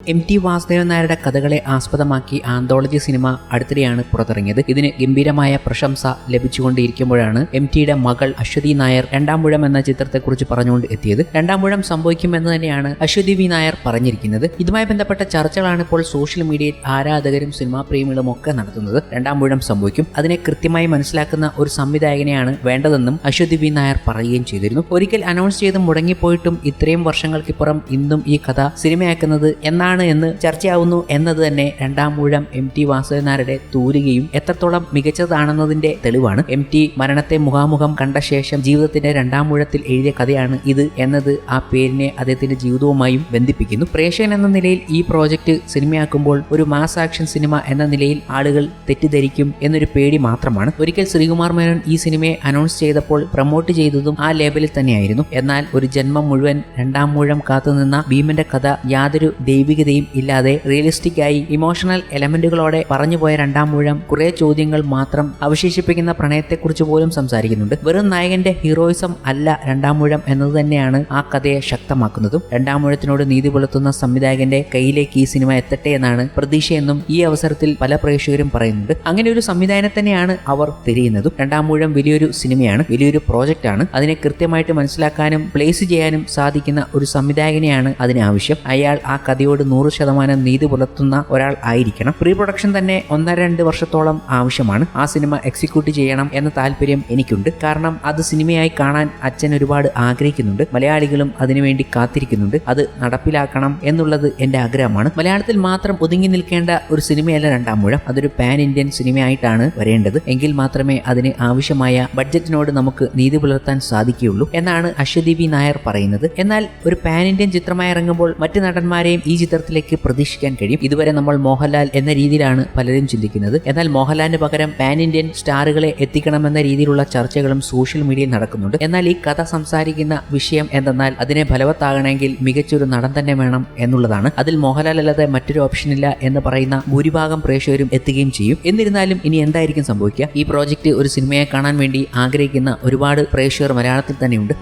M T Vasudevan നായരുടെ കഥകളെ ആസ്പദമാക്കി ആന്തോളജി സിനിമ അടുത്തിടെയാണ് പുറത്തിറങ്ങിയത്. ഇതിന് ഗംഭീരമായ പ്രശംസ ലഭിച്ചുകൊണ്ടിരിക്കുമ്പോഴാണ് എം ടിയുടെ മകൾ അശ്വതി നായർ രണ്ടാം മുഴം എന്ന ചിത്രത്തെക്കുറിച്ച് പറഞ്ഞുകൊണ്ട് എത്തിയത്. രണ്ടാം മുഴം സംഭവിക്കുമെന്ന് തന്നെയാണ് അശ്വതി വി നായർ പറഞ്ഞിരിക്കുന്നത്. ഇതുമായി ബന്ധപ്പെട്ട ചർച്ചകളാണ് ഇപ്പോൾ സോഷ്യൽ മീഡിയയിൽ ആരാധകരും സിനിമാ പ്രേമികളും ഒക്കെ നടത്തുന്നത്. രണ്ടാം മുഴം സംഭവിക്കും. അതിനെ കൃത്യമായി മനസ്സിലാക്കുന്ന ഒരു സംവിധായകനെയാണ് വേണ്ടതെന്നും അശ്വതി വി നായർ പറയുകയും ചെയ്തിരുന്നു. ഒരിക്കൽ അനൗൺസ് ചെയ്ത് മുടങ്ങിപ്പോയിട്ടും ഇത്രയും വർഷങ്ങൾക്കിപ്പുറം ഇന്നും ഈ കഥ സിനിമയാക്കുന്നത് എന്നാണ് എന്ന് ചർച്ചയാവുന്നു എന്നത് തന്നെ രണ്ടാം മൂഴം എം ടി വാസുദേവനാരുടെ തൂരികയും എത്രത്തോളം മികച്ചതാണെന്നതിന്റെ തെളിവാണ്. എം ടി മരണത്തെ മുഖാമുഖം കണ്ട ശേഷം ജീവിതത്തിന്റെ രണ്ടാം മൂഴത്തിൽ എഴുതിയ കഥയാണ് ഇത് എന്നത് ആ പേരിനെ അദ്ദേഹത്തിന്റെ ജീവിതവുമായും ബന്ധിപ്പിക്കുന്നു. പ്രേക്ഷകൻ എന്ന നിലയിൽ ഈ പ്രോജക്റ്റ് സിനിമയാക്കുമ്പോൾ ഒരു മാസ് ആക്ഷൻ സിനിമ എന്ന നിലയിൽ ആളുകൾ തെറ്റിദ്ധരിക്കും എന്നൊരു പേടി മാത്രമാണ്. ഒരിക്കൽ ശ്രീകുമാർ മേനോൻ ഈ സിനിമയെ അനൗൺസ് ചെയ്തപ്പോൾ പ്രൊമോട്ട് ചെയ്തതും ആ ലേബലിൽ തന്നെയായിരുന്നു. എന്നാൽ ഒരു ജന്മം മുഴുവൻ രണ്ടാം മൂഴം കാത്തുനിന്ന ഭീമന്റെ കഥ യാതൊരു ദൈവികതയും ഇല്ലാതെ റിയലിസ്റ്റിക് ആയി ഇമോഷണൽ എലമെന്റുകളോടെ പറഞ്ഞുപോയ രണ്ടാം മൂഴം കുറെ ചോദ്യങ്ങൾ മാത്രം അവശേഷിപ്പിക്കുന്ന പ്രണയത്തെക്കുറിച്ച് പോലും സംസാരിക്കുന്നുണ്ട്. വെറും നായകന്റെ ഹീറോയിസം അല്ല രണ്ടാം മൂഴം എന്നത് തന്നെയാണ് ആ കഥയെ ശക്തമാക്കുന്നതും. രണ്ടാം മൂഴത്തിനോട് നീതി പുലർത്തുന്ന സംവിധായകന്റെ കയ്യിലേക്ക് ഈ സിനിമ എത്തട്ടെ എന്നാണ് പ്രതീക്ഷയെന്നും ഈ അവസരത്തിൽ പല പ്രേക്ഷകരും പറയുന്നുണ്ട്. അങ്ങനെ ഒരു സംവിധാനം തന്നെയാണ് അവർ തിരിയുന്നതും. രണ്ടാം മൂഴം വലിയൊരു സിനിമയാണ് വലിയൊരു പ്രോജക്റ്റ് ആണ് അതിനെ കൃത്യമായിട്ട് മനസ്സിലാക്കാനും പ്ലേസ് ചെയ്യാനും സാധിക്കുന്ന ഒരു സംവിധായകനെയാണ് അതിന് ആവശ്യം. അയാൾ ആ കഥയോട് നൂറ് ശതമാനം നീതി പുലർത്തുന്ന ഒരാൾ ആയിരിക്കണം. പ്രീ പ്രൊഡക്ഷൻ തന്നെ ഒന്നര രണ്ട് വർഷത്തോളം ആവശ്യമാണ്. ആ സിനിമ എക്സിക്യൂട്ട് ചെയ്യണം എന്ന താല്പര്യം എനിക്കുണ്ട്. കാരണം അത് സിനിമയായി കാണാൻ അച്ഛൻ ഒരുപാട് ആഗ്രഹിക്കുന്നുണ്ട്. മലയാളികളും അതിനുവേണ്ടി കാത്തിരിക്കുന്നുണ്ട്. അത് നടപ്പിലാക്കണം എന്നുള്ളത് എന്റെ ആഗ്രഹമാണ്. മലയാളത്തിൽ മാത്രം ഒതുങ്ങി നിൽക്കേണ്ട ഒരു സിനിമയല്ല രണ്ടാം മൂഴം. അതൊരു പാൻ ഇന്ത്യൻ സിനിമയായിട്ടാണ് വരേണ്ടത്. എങ്കിൽ മാത്രമേ അതിന് ആവശ്യമായ ബഡ്ജറ്റിനോട് നമുക്ക് നീതി പുലർത്താൻ സാധിക്കുകയുള്ളൂ എന്നാണ് അശ്വദീപി നായർ പറയുന്നത്. എന്നാൽ ഒരു പാൻ ഇന്ത്യൻ ചിത്രമായി ഇറങ്ങുമ്പോൾ മറ്റ് നടന്മാരെയും ഈ ചിത്രത്തിലേക്ക് പ്രതീക്ഷിക്കാൻ കഴിയും. ഇതുവരെ നമ്മൾ മോഹൻലാൽ എന്ന രീതിയിലാണ് പലരും ചിന്തിക്കുന്നത്. എന്നാൽ മോഹൻലാലിന് പകരം പാൻ ഇന്ത്യൻ സ്റ്റാറുകളെ എത്തിക്കണമെന്ന രീതിയിലുള്ള ചർച്ചകളും സോഷ്യൽ മീഡിയയിൽ നടക്കുന്നുണ്ട്. എന്നാൽ ഈ കഥ സംസാരിക്കുന്ന വിഷയം എന്തെന്നാൽ അതിനെ ഫലവത്താകണമെങ്കിൽ മികച്ചൊരു നടൻ തന്നെ വേണം എന്നുള്ളതാണ്. അതിൽ മോഹൻലാൽ അല്ലാതെ മറ്റൊരു ഓപ്ഷൻ ഇല്ല എന്ന് പറയുന്ന ഭൂരിഭാഗം പ്രേക്ഷകരും എത്തുകയും ചെയ്യും. എന്നിരുന്നാലും ഇനി എന്തായിരിക്കും സംഭവിക്കുക? ഈ പ്രോജക്റ്റ് ഒരു സിനിമയെ കാണാൻ വേണ്ടി ആഗ്രഹിക്കുന്ന ഒരുപാട് പ്രേക്ഷകർ മലയാളത്തിൽ തന്നെയുണ്ട്.